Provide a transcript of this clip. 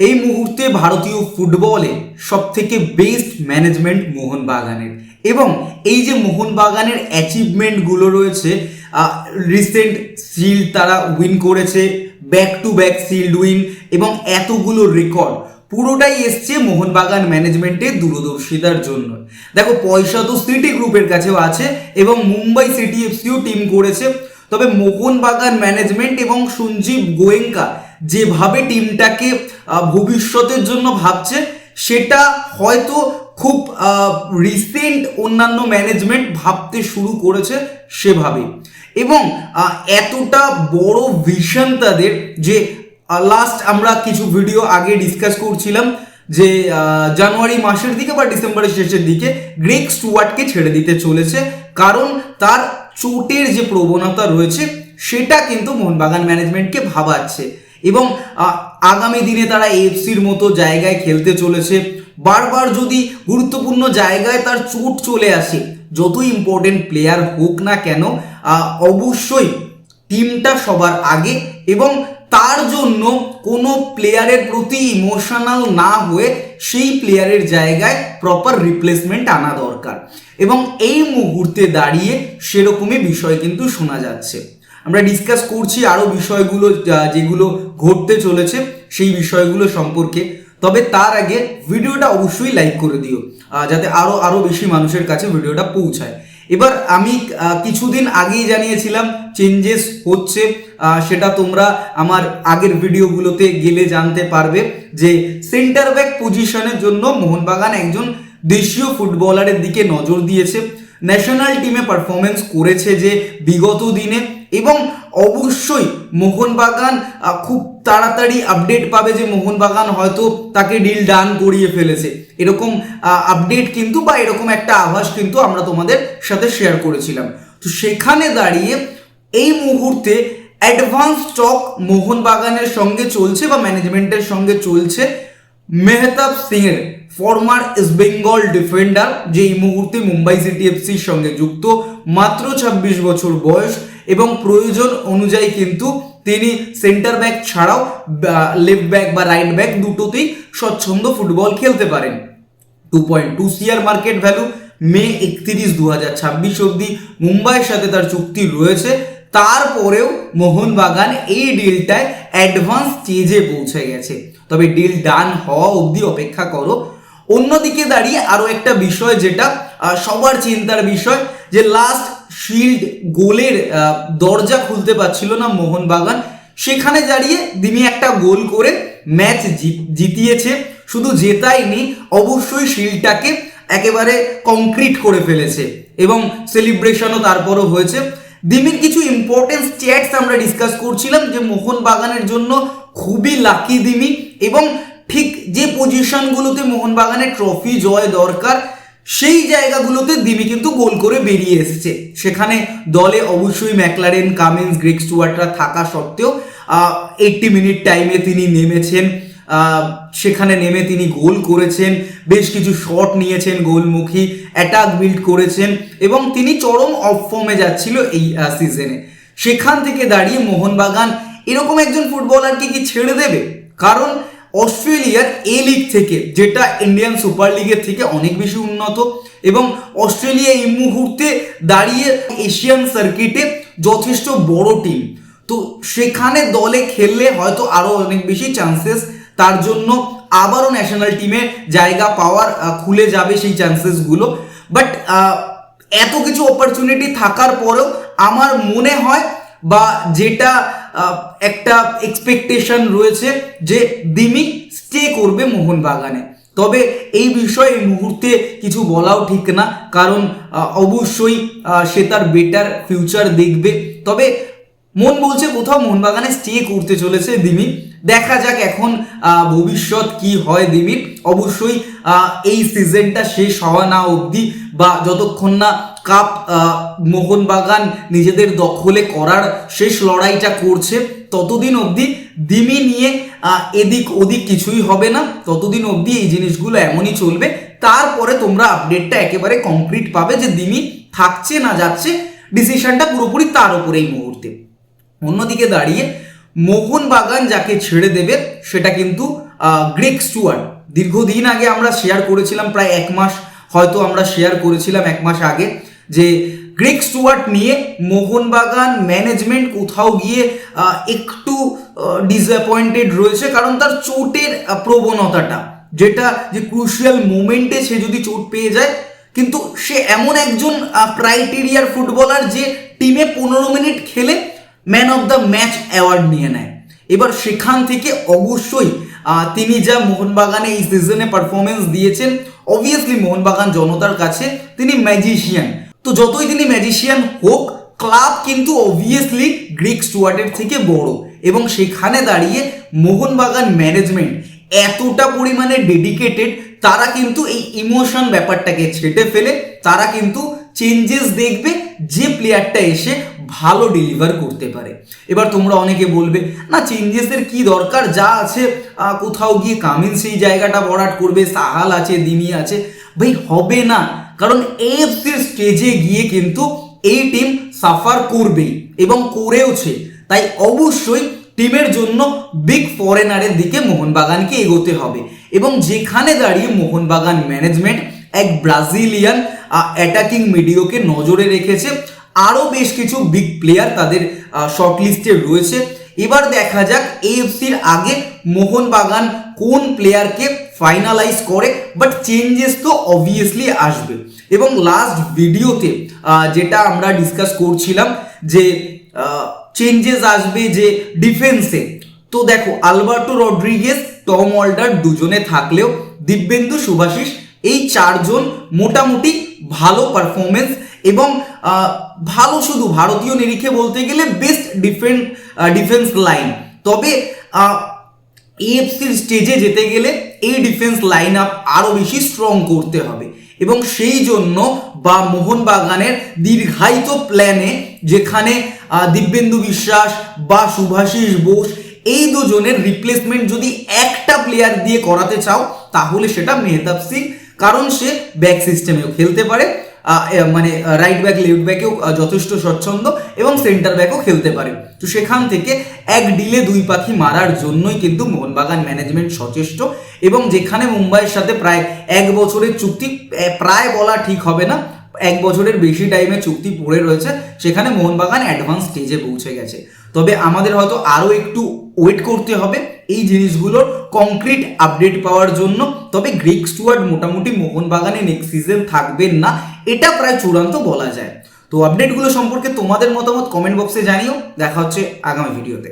এই মুহূর্তে ভারতীয় ফুটবলে সব থেকে বেস্ট ম্যানেজমেন্ট মোহনবাগানের এবং এই যে মোহনবাগানের অ্যাচিভমেন্টগুলো রয়েছে রিসেন্ট শিল্ড তারা উইন করেছে back to back shield win এবং এতগুলো রেকর্ড পুরোটাই এসছে মোহনবাগান ম্যানেজমেন্টের দূরদর্শিতার জন্য। দেখো, পয়সা তো সিটি গ্রুপের কাছেও আছে, এবং মুম্বাই সিটি এফসিও টিম করেছে। তবে মোহনবাগান ম্যানেজমেন্ট এবং সঞ্জীব গোয়েঙ্কা যেভাবে টিমটাকে ভবিষ্যতের জন্য ভাবছে, সেটা হয়তো খুব রিসেন্ট অন্যান্য ম্যানেজমেন্ট ভাবতে শুরু করেছে সেভাবে এবং এতটা বড় ভিশন তাদের যে লাস্ট আমরা কিছু ভিডিও আগে ডিসকাস করছিলাম যে জানুয়ারি মাসের দিকে বা ডিসেম্বরের শেষের দিকে গ্রেক স্টুয়ার্টকে ছেড়ে দিতে চলেছে। কারণ তার চোটের যে প্রবণতা রয়েছে, সেটা কিন্তু মোহনবাগান ম্যানেজমেন্টকে ভাবাচ্ছে। এবং আগামী দিনে তারা এফসির মতো জায়গায় খেলতে চলেছে। বারবার যদি গুরুত্বপূর্ণ জায়গায় তার চোট চলে আসে, যতই ইম্পর্টেন্ট প্লেয়ার হোক না কেন অবশ্যই টিমটা সবার আগে এবং তার জন্য কোনো প্লেয়ারের প্রতি ইমোশনাল না হয়ে সেই প্লেয়ারের জায়গায় প্রপার রিপ্লেসমেন্ট আনা দরকার। এবং এই মুহূর্তে দাঁড়িয়ে সেরকমই বিষয় কিন্তু শোনা যাচ্ছে। আমরা ডিসকাস করছি আরও বিষয়গুলো যেগুলো ঘটতে চলেছে, সেই বিষয়গুলো সম্পর্কে। তবে তার আগে ভিডিওটা অবশ্যই লাইক করে দিও যাতে আরও আরও বেশি মানুষের কাছে ভিডিওটা পৌঁছায়। এবার আমি কিছুদিন আগেই জানিয়েছিলাম চেঞ্জেস হচ্ছে সেটা তোমরা আমার আগের ভিডিওগুলোতে গেলে জানতে পারবে যে সেন্টার ব্যাক পজিশনের জন্য মোহনবাগান একজন দেশীয় ফুটবলারের দিকে নজর দিয়েছে। ন্যাশনাল টিমে পারফরমেন্স করেছে যে বিগত দিনে। এবং অবশ্যই মোহনবাগান খুব তাড়াতাড়ি আপডেট পাবে যে মোহনবাগান হয়তো তাকে ডিল ডান করিয়ে ফেলেছে। এরকম আপডেট কিন্তু বা এরকম একটা আভাস কিন্তু আমরা তোমাদের সাথে শেয়ার করেছিলাম। তো সেখানে দাঁড়িয়ে এই মুহূর্তে অ্যাডভান্স স্টক মোহনবাগানের সঙ্গে চলছে বা ম্যানেজমেন্টের সঙ্গে চলছে মেহতাব সিংয়ের ফর্মার ইস্ট বেঙ্গল ডিফেন্ডার যে এই মুহূর্তে মুম্বাই সিটি এফসির সঙ্গে যুক্ত, মাত্র ছাব্বিশ বছর বয়স। এবং প্রয়োজন অনুযায়ী কিন্তু তিনি সেন্টার ব্যাক ছাড়াও লেফট ব্যাক বা রাইট ব্যাক দুটোতেই স্বচ্ছন্দ ফুটবল খেলতে পারেন। Two point two CR market value May একত্রিশ দু হাজার ছাব্বিশ অব্দি মুম্বাইয়ের সাথে তার চুক্তি রয়েছে। তারপরেও মোহনবাগান এই ডিলটায় অ্যাডভান্স স্টেজে পৌঁছে গেছে। তবে ডিল ডান হওয়া অবধি অপেক্ষা করো। অন্যদিকে দাঁড়িয়ে আরও একটা বিষয় যেটা সবার চিন্তার বিষয় যে লাস্ট শিল্ড গোলের দরজা খুলতে পারছিল না মোহনবাগান। সেখানে দাঁড়িয়ে দিমি একটা গোল করে ম্যাচ জিতিয়েছে। শুধু জেতায়নি অবশ্যই শিল্ডটাকে একেবারে কংক্রিট করে ফেলেছে এবং সেলিব্রেশনও তারপরও হয়েছে। দিমির কিছু ইম্পর্টেন্ট স্ট্যাটস আমরা ডিসকাস করছিলাম যে মোহনবাগানের জন্য খুবই লাকি দিমি এবং ঠিক যে পজিশনগুলোতে মোহনবাগানের ট্রফি জয় দরকার সেই জায়গাগুলোতে দিমি কিন্তু গোল করে বেরিয়ে এসেছে। সেখানে দলে অবশ্যই ম্যাকলারেন, কামিন্স গ্রেক স্টুয়ার্টরা থাকা সত্ত্বেও এইটটি মিনিট টাইমে তিনি নেমেছেন। সেখানে নেমে তিনি গোল করেছেন। বেশ কিছু শট নিয়েছেন গোলমুখী, অ্যাটাক বিল্ড করেছেন এবং তিনি চরম অফ ফর্মে যাচ্ছিল এই সিজনে। সেখান থেকে দাঁড়িয়ে মোহনবাগান এরকম একজন ফুটবলারকে কি ছেড়ে দেবে? কারণ অস্ট্রেলিয়ার এ লিগ থেকে, যেটা ইন্ডিয়ান সুপার লিগের থেকে অনেক বেশি উন্নত এবং অস্ট্রেলিয়া এই মুহূর্তে দাঁড়িয়ে এশিয়ান সার্কিটে যথেষ্ট বড় টিম তো সেখানে দলে খেললে হয়তো আরও অনেক বেশি চান্সেস তার জন্য আবারও ন্যাশনাল টিমে জায়গা পাওয়ার খুলে যাবে সেই চান্সেসগুলো বাট এত কিছু অপরচুনিটি থাকার পরেও আমার মনে হয় বা যেটা একটা এক্সপেকটেশন রয়েছে যে দিমি স্টে করবে মোহনবাগানে। তবে এই বিষয়ে মুহূর্তে কিছু বলাও ঠিক না, কারণ অবশ্যই সে তার বেটার ফিউচার দেখবে। তবে মন বলছে কোথাও মোহনবাগানে স্টে করতে চলেছে দিমি। দেখা যাক এখন ভবিষ্যৎ কি হয় দিমির। অবশ্যই এই সিজনটা শেষ হওয়া না অবধি বা যতক্ষণ না কাপ মোহনবাগান নিজেদের দখলে করার শেষ লড়াইটা করছে। ততদিন অবধি দিমি নিয়ে এদিক ওদিক কিছুই হবে না। ততদিন অবধি এই জিনিসগুলো এমনই চলবে। তারপরে তোমরা আপডেটটা একেবারে কমপ্লিট পাবে যে দিমি থাকছে না যাচ্ছে। ডিসিশনটা পুরোপুরি তার উপরে এই মুহূর্তে। অন্যদিকে দাঁড়িয়ে মোহনবাগান যাকে ছেড়ে দেবে, সেটা কিন্তু গ্রেক স্টুয়ার্ট। দীর্ঘদিন আগে আমরা শেয়ার করেছিলাম, প্রায় এক মাস হয়তো আমরা শেয়ার করেছিলাম এক মাস আগে। যে গ্রেক স্টুয়ার্ট নিয়ে মোহনবাগান ম্যানেজমেন্ট কোথাও গিয়ে একটু ডিসঅ্যাপয়েন্টেড রয়েছে। কারণ তার চোটের প্রবণতাটা, যেটা যে ক্রুশিয়াল মোমেন্টে সে যদি চোট পেয়ে যায়, কিন্তু সে এমন একজন ক্রাইটেরিয়ার ফুটবলার যে টিমে পনেরো মিনিট খেলে man of the match award নিয়ে নেয়। এবার সেখান থেকে অবশ্যই তিনি যা মোহনবাগানে এই সিজনে পারফরমেন্স দিয়েছেন অবভিয়াসলি মোহনবাগান জনতার কাছে তিনি ম্যাজিশিয়ান তো যতই তিনি ম্যাজিশিয়ান হোক, ক্লাব কিন্তু অবভিয়াসলি গ্রিক স্টুয়ার্টের থেকে বড় এবং সেখানে দাঁড়িয়ে মোহনবাগান ম্যানেজমেন্ট এতটা পরিমাণে ডেডিকেটেড তারা কিন্তু এই ইমোশন ব্যাপারটাকে ছেটে ফেলে, তারা কিন্তু চেঞ্জেস দেখবে, যে প্লেয়ারটা এসে ভালো ডেলিভার করতে পারে। এবার তোমরা অনেকে বলবে, না চেঞ্জেসের কি দরকার? যা আছে কোথাও গিয়ে কামিন সেই জায়গাটা ভরাট করবে, সাহাল আছে, দিমি আছে। ভাই, হবে না। কারণ এএফসির স্টেজে গিয়ে কিন্তু এই টিম সাফার করবেই এবং করেওছে। তাই অবশ্যই টিমের জন্য বিগ ফরেনারের দিকে মোহনবাগানকে এগোতে হবে এবং যেখানে দাঁড়িয়ে মোহনবাগান ম্যানেজমেন্ট এক ব্রাজিলিয়ান অ্যাটাকিং মিডিওকে নজরে রেখেছে। আরও বেশ কিছু বিগ প্লেয়ার তাদের শর্ট লিস্টে রয়েছে। এবার দেখা যাক এএফসির আগে মোহনবাগান কোন প্লেয়ারকে ফাইনালাইজ করে বাট চেঞ্জেস তো অবভিয়াসলি আসবে। এবং লাস্ট ভিডিওতে যেটা আমরা ডিসকাস করছিলাম যে চেঞ্জেস আসবে যে ডিফেন্সে তো দেখো, আলবার্টো রড্রিগেস টম অল্ডার দুজনে থাকলেও দিব্যেন্দু সুভাষিস এই চারজন মোটামুটি ভালো পারফরমেন্স এবং ভালো শুধু ভারতীয় নিরিখে বলতে গেলে বেস্ট ডিফেন্স ডিফেন্স লাইন তবে এএফসির স্টেজে যেতে গেলে এই ডিফেন্স লাইন আপ আরও বেশি স্ট্রং করতে হবে। এবং সেই জন্য বা মোহনবাগানের দীর্ঘায়িত প্ল্যানে যেখানে দিব্যেন্দু বিশ্বাস বা শুভাশিস বোস এই দুজনের রিপ্লেসমেন্ট যদি একটা প্লেয়ার দিয়ে করাতে চাও, তাহলে সেটা মেহতাব সিং। কারণ সে ব্যাক সিস্টেমেও খেলতে পারে। মানে রাইট ব্যাক লেফট ব্যাকেও যথেষ্ট স্বচ্ছন্দ এবং সেন্টার ব্যাকও খেলতে পারে। তো সেখান থেকে এক ডিলে দুই পাখি মারার জন্যই কিন্তু মোহনবাগান ম্যানেজমেন্ট সচেষ্ট এবং যেখানে মুম্বাইয়ের সাথে প্রায় এক বছরের চুক্তি প্রায় বলা ঠিক হবে না, এক বছরের বেশি টাইমে চুক্তি পড়ে রয়েছে, সেখানে মোহনবাগান অ্যাডভান্স স্টেজে পৌঁছে গেছে। তবে আমাদের হয়তো আরও একটু ওয়েট করতে হবে এই জিনিসগুলোর কংক্রিট আপডেট পাওয়ার জন্য। তবে গ্রিক স্টুয়ার্ড মোটামুটি মোহনবাগানে নেক্সট সিজন থাকবেন না এটা প্রায় চূড়ান্ত বলা যায়। তো আপডেটগুলো সম্পর্কে তোমাদের মতামত কমেন্ট বক্সে জানিও। দেখা হচ্ছে আগামী ভিডিওতে